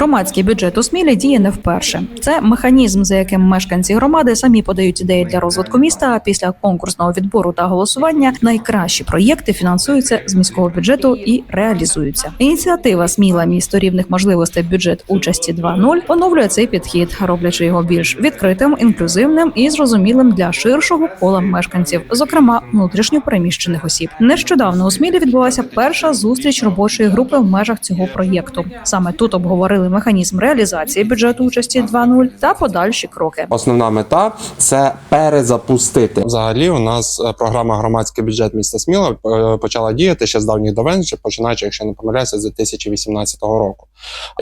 Громадський бюджет у Смілі діє не вперше. Це механізм, за яким мешканці громади самі подають ідеї для розвитку міста. А після конкурсного відбору та голосування найкращі проєкти фінансуються з міського бюджету і реалізуються. Ініціатива Сміла місто рівних можливостей бюджет участі 2.0 оновлює цей підхід, роблячи його більш відкритим, інклюзивним і зрозумілим для ширшого кола мешканців, зокрема внутрішньо переміщених осіб. Нещодавно у Смілі відбулася перша зустріч робочої групи в межах цього проєкту. Саме тут обговорили механізм реалізації бюджету участі 2.0 та подальші кроки. Основна мета це перезапустити. Взагалі, у нас е, програма громадський бюджет міста Сміла е, почала діяти ще з давніх давен, ще починаючи, якщо не помиляюся, з 2018 року.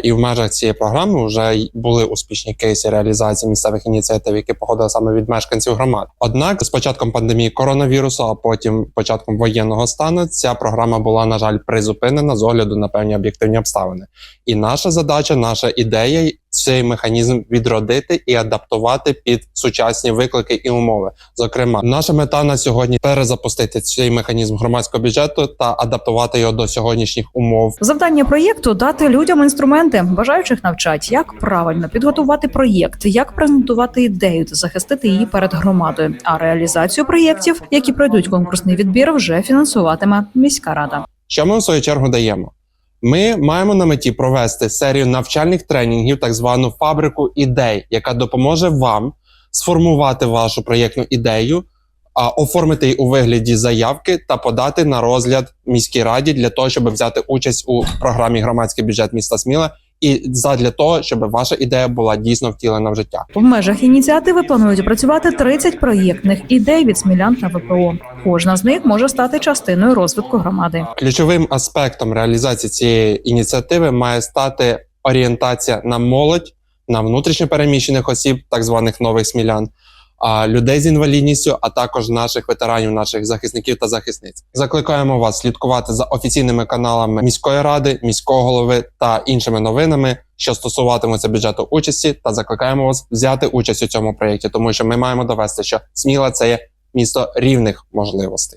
І в межах цієї програми вже й були успішні кейси реалізації місцевих ініціатив, які походили саме від мешканців громад. Однак, з початком пандемії коронавірусу, а потім початком воєнного стану, ця програма була на жаль призупинена з огляду на певні об'єктивні обставини. І наша задача, наша ідея цей механізм відродити і адаптувати під сучасні виклики і умови. Зокрема, наша мета на сьогодні перезапустити цей механізм громадського бюджету та адаптувати його до сьогоднішніх умов. Завдання проєкту дати людям інструменти, бажаючих навчать, як правильно підготувати проєкт, як презентувати ідею та захистити її перед громадою. А реалізацію проєктів, які пройдуть конкурсний відбір, вже фінансуватиме міська рада. Що ми в свою чергу даємо? Ми маємо на меті провести серію навчальних тренінгів, так звану фабрику ідей, яка допоможе вам сформувати вашу проєктну ідею, а оформити її у вигляді заявки та подати на розгляд міській раді для того, щоб взяти участь у програмі громадський бюджет міста Сміла. І задля того, щоб ваша ідея була дійсно втілена в життя. В межах ініціативи планують опрацювати 30 проєктних ідей від смілян та ВПО. Кожна з них може стати частиною розвитку громади. Ключовим аспектом реалізації цієї ініціативи має стати орієнтація на молодь, на внутрішньо переміщених осіб, так званих нових смілян, людей з інвалідністю, а також наших ветеранів, наших захисників та захисниць. Закликаємо вас слідкувати за офіційними каналами міської ради, міського голови та іншими новинами, що стосуватимуться бюджету участі, та закликаємо вас взяти участь у цьому проєкті, тому що ми маємо довести, що Сміла це є місто рівних можливостей.